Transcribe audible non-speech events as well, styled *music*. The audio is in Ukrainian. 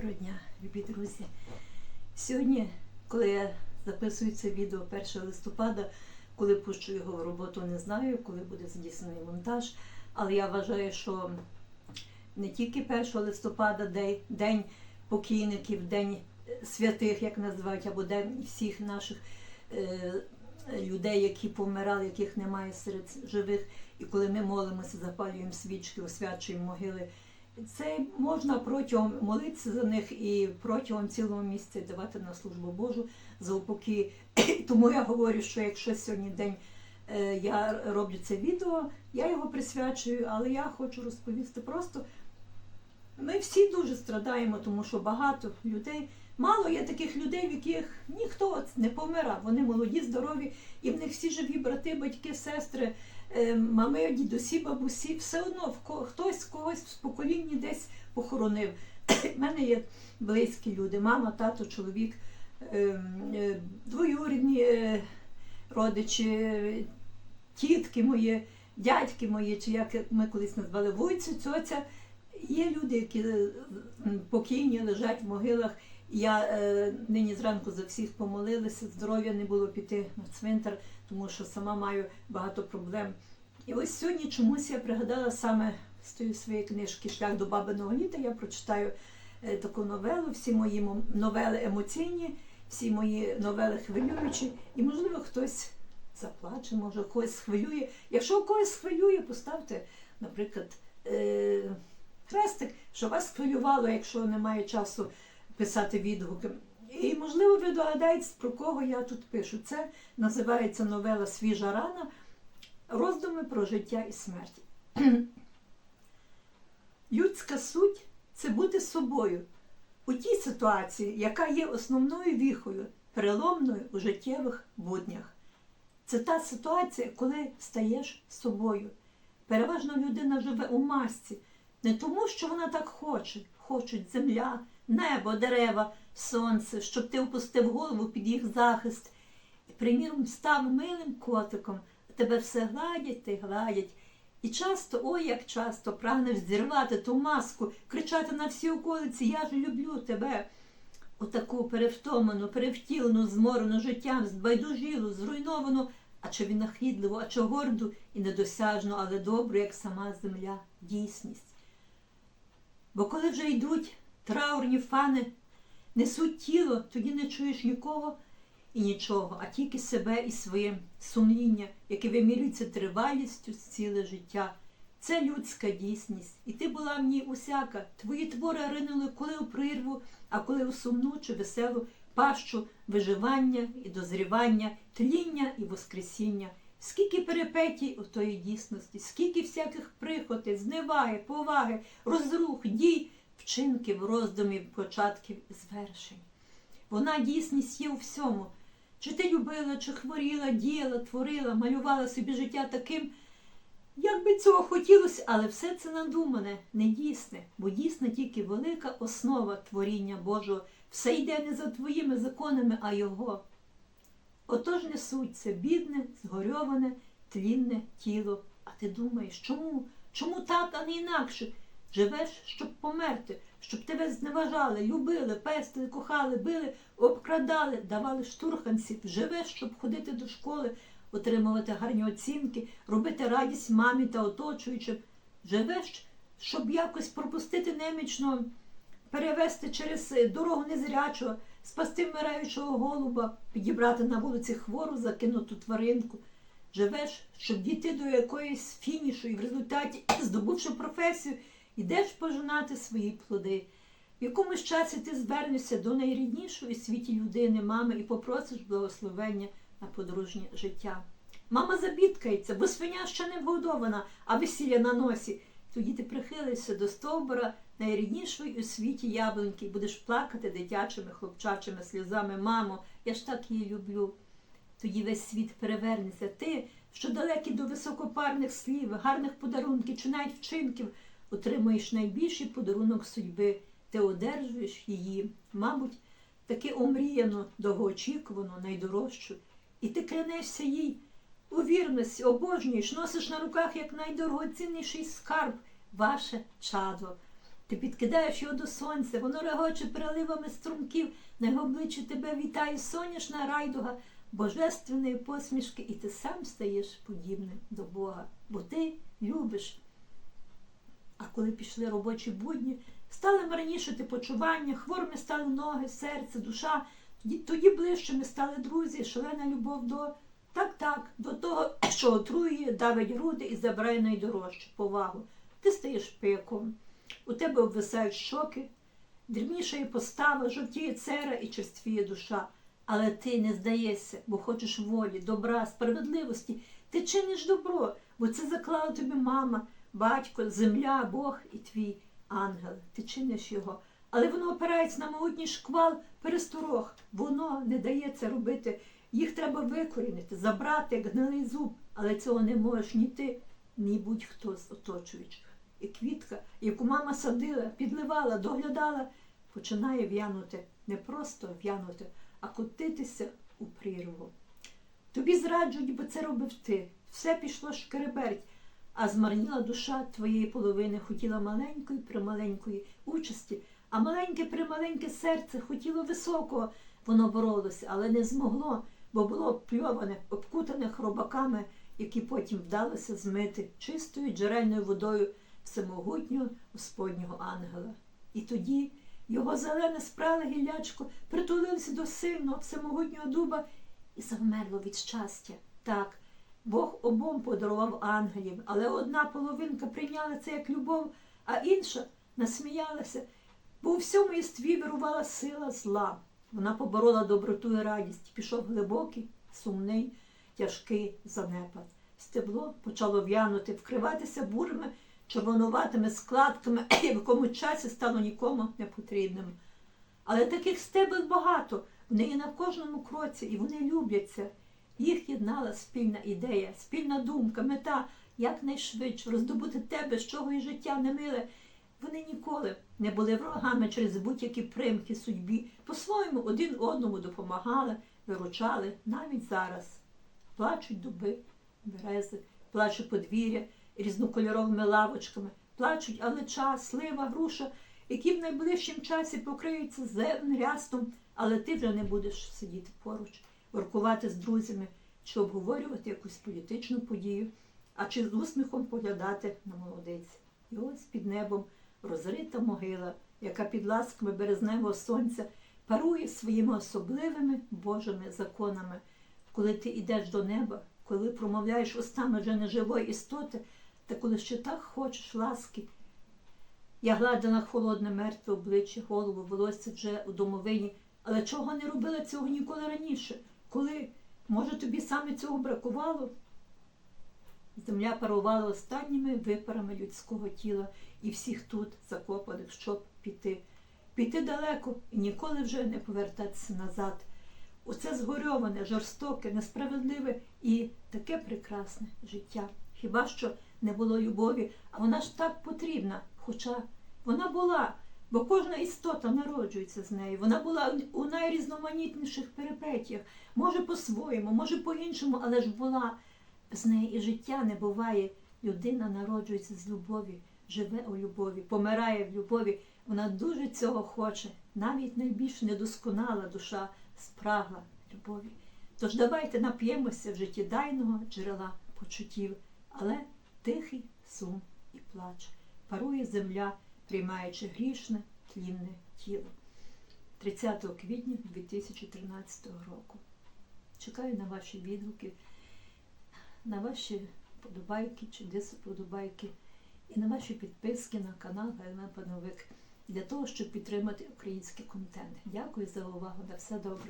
Доброго дня, любі друзі. Сьогодні, коли я записую це відео 1 листопада, коли пущу його в роботу, не знаю, коли буде здійснений монтаж. Але я вважаю, що не тільки 1 листопада, день, покійників, день святих, як називають, або день всіх наших е, людей, які помирали, яких немає серед живих. І коли ми молимося, запалюємо свічки, освячуємо могили. Це можна протягом молитися за них і протягом цілого місяця давати на службу Божу за упокій. *clears throat* Тому я говорю, що якщо сьогодні день е, я роблю це відео, я його присвячую, але я хочу розповісти просто. Ми всі дуже страдаємо, тому що багато людей, мало є таких людей, в яких ніхто не помирав. Вони молоді, здорові, і в них всі живі брати, батьки, сестри, е, мами, дідусі, бабусі, все одно хтось когось в поколінні десь похоронив. *coughs* У мене є близькі люди, мама, тато, чоловік, е, е, двоюрідні родичі, тітки мої, дядьки мої, чи як ми колись назвали вуйцю, цьоця. Є люди, які покійні лежать в могилах. Я е, нині зранку за всіх помолилася, здоров'я не було піти на цвинтар, тому що сама маю багато проблем. І ось сьогодні чомусь я пригадала саме з тої своєї книжки Шлях до бабиного літа. Я прочитаю е, таку новелу, всі мої новели емоційні, всі мої новели хвилюючі, і, можливо, хтось заплаче, може, когось хвилює. Якщо когось хвилює, поставте, наприклад, е, хрестик, що вас хвилювало, якщо немає часу писати відгуки. І, можливо, ви догадаєтесь, про кого я тут пишу. Це називається новела Свіжа рана. Роздуми про життя і смерть. Людська *clears throat* суть це бути собою у тій ситуації, яка є основною віхою, переломною у життєвих буднях. Це та ситуація, коли стаєш собою. Переважно людина живе у масці, не тому, що вона так хоче, хочуть земля, небо, дерева, сонце, щоб ти опустив голову під їх захист. І, приміром, став милим котиком, а тебе все гладять та гладять. І часто, ой, як часто, прагнеш зірвати ту маску, кричати на всі околиці Я ж люблю тебе. Отаку перевтоману, перевтілену, зморену життям, збайдужілу, зруйновану, а чи винахідливу, а чи горду і недосяжну, але добру, як сама земля, дійсність. Бо коли вже йдуть траурні фани, несуть тіло, тоді не чуєш нікого і нічого, а тільки себе і своє сумління, яке вимірюється тривалістю з ціле життя. Це людська дійсність, і ти була в ній усяка. Твої твори ринули коли у прирву, а коли у сумну чи веселу пащу виживання і дозрівання, тління і воскресіння. Скільки перипетій у тої дійсності, скільки всяких прихотей, зневаги, поваги, розрух, дій, вчинків, роздумів, початків і звершень. Вона дійсність є у всьому. Чи ти любила, чи хворіла, діяла, творила, малювала собі життя таким, як би цього хотілося, але все це надумане, не дійсне, бо дійсна тільки велика основа творіння Божого. Все йде не за твоїми законами, а Його. Отож несуть це бідне, згорьоване, тлінне тіло. А ти думаєш, чому? Чому так, а не інакше? Живеш, щоб померти, щоб тебе зневажали, любили, пестили, кохали, били, обкрадали, давали штурханців. Живеш, щоб ходити до школи, отримувати гарні оцінки, робити радість мамі та оточуючим. Живеш, щоб якось пропустити немічного, перевести через дорогу незрячого, спасти вмираючого голуба, підібрати на вулиці хвору, закинуту тваринку. Живеш, щоб дійти до якоїсь фінішу і в результаті, здобувши професію, йдеш пожинати свої плоди. В якомусь часі ти звернешся до найріднішої світі людини, мами, і попросиш благословення на подружнє життя. Мама забідкається, бо свиня ще не вгодована, а весілля на носі. Тоді ти прихилишся до стовбура найріднішої у світі яблуньки і будеш плакати дитячими хлопчачими сльозами. Мамо, я ж так її люблю. Тоді весь світ перевернеться. Ти, що далекий до високопарних слів, гарних подарунків чи навіть вчинків, отримуєш найбільший подарунок судьби. Ти одержуєш її, мабуть, таки омріяно, довгоочікувану, найдорожчу. І ти клянешся їй у вірності, обожнюєш, носиш на руках як найдорогоцінніший скарб, ваше чадо. Ти підкидаєш його до сонця, воно регоче переливами струмків, на його обличчі тебе вітає сонячна райдуга, божественної посмішки, і ти сам стаєш подібним до Бога, бо ти любиш. А коли пішли робочі будні, стали марнішити почування, хворими стали ноги, серце, душа, тоді, тоді ближчими стали друзі, шалена любов до так, так, до того, *clears throat* що отруює, давить груди і забирає найдорожче повагу. Ти стаєш пиком, у тебе обвисають щоки, дрібнішає постава, жовтіє цера і черствіє душа. Але ти не здаєшся, бо хочеш волі, добра, справедливості. Ти чиниш добро, бо це заклала тобі мама, батько, земля, Бог і твій ангел. Ти чиниш його. Але воно опирається на могутній шквал пересторог. Воно не дає це робити. Їх треба викорінити, забрати, гнилий зуб. Але цього не можеш ні ти, ні будь-хто з оточуючих. І квітка, яку мама садила, підливала, доглядала, починає в'янути. Не просто в'янути, а котитися у прірву. Тобі зраджують, бо це робив ти. Все пішло шкереберть, а змарніла душа твоєї половини хотіла маленької прималенької участі, а маленьке прималеньке серце хотіло високого. Воно боролося, але не змогло, бо було пльоване, обкутане хробаками, які потім вдалося змити чистою джерельною водою всемогутнього Господнього ангела. І тоді його зелене спрале гіллячко притулився до сильного всемогутнього дуба і завмерло від щастя. Так, Бог обом подарував ангелів, але одна половинка прийняла це як любов, а інша насміялася, бо у всьому єстві вирувала сила зла. Вона поборола доброту і радість, пішов глибокий, сумний, тяжкий занепад. Стебло почало в'янути, вкриватися бурими, червонуватими складками, *clears throat* в якому часі стало нікому не потрібним. Але таких стебел багато, вони є на кожному кроці, і вони любляться. Їх єднала спільна ідея, спільна думка, мета якнайшвидше роздобути тебе, з чого і життя не миле. Вони ніколи не були ворогами через будь-які примхи судьбі, по-своєму один одному допомагали, виручали навіть зараз. Плачуть дуби, берези, плачуть подвір'я різнокольоровими лавочками, плачуть алеча, слива, груша, які в найближчому часі покриються зеленим рястом, але ти вже не будеш сидіти поруч, воркувати з друзями чи обговорювати якусь політичну подію, а чи з усміхом поглядати на молодиць. І ось під небом розрита могила, яка під ласками березневого сонця парує своїми особливими Божими законами. Коли ти йдеш до неба, коли промовляєш устами вже неживої істоти, та коли ще так хочеш ласки. Я гладила холодне мертве обличчя, голову, волосся вже у домовині, але чого не робила цього ніколи раніше? Коли, може, тобі саме цього бракувало? Земля парувала останніми випарами людського тіла і всіх тут закопаних, щоб піти. Піти далеко і ніколи вже не повертатися назад. Оце згорьоване, жорстоке, несправедливе і таке прекрасне життя. Хіба що не було любові, а вона ж так потрібна, хоча вона була, бо кожна істота народжується з нею. Вона була у найрізноманітніших перипетіях, може по-своєму, може по-іншому, але ж була. З неї і життя не буває. Людина народжується з любові, живе у любові, помирає в любові. Вона дуже цього хоче. Навіть найбільш недосконала душа спрагла любові. Тож давайте нап'ємося в життєдайного джерела почуттів, але тихий сум і плач. Парує земля, приймаючи грішне, тлінне тіло. 30 квітня 2013 року. Чекаю на ваші відгуки, на ваші подобайки чи десоподобайки і на ваші підписки на канал Галина Пановик для того, щоб підтримати український контент. Дякую за увагу. На все добре.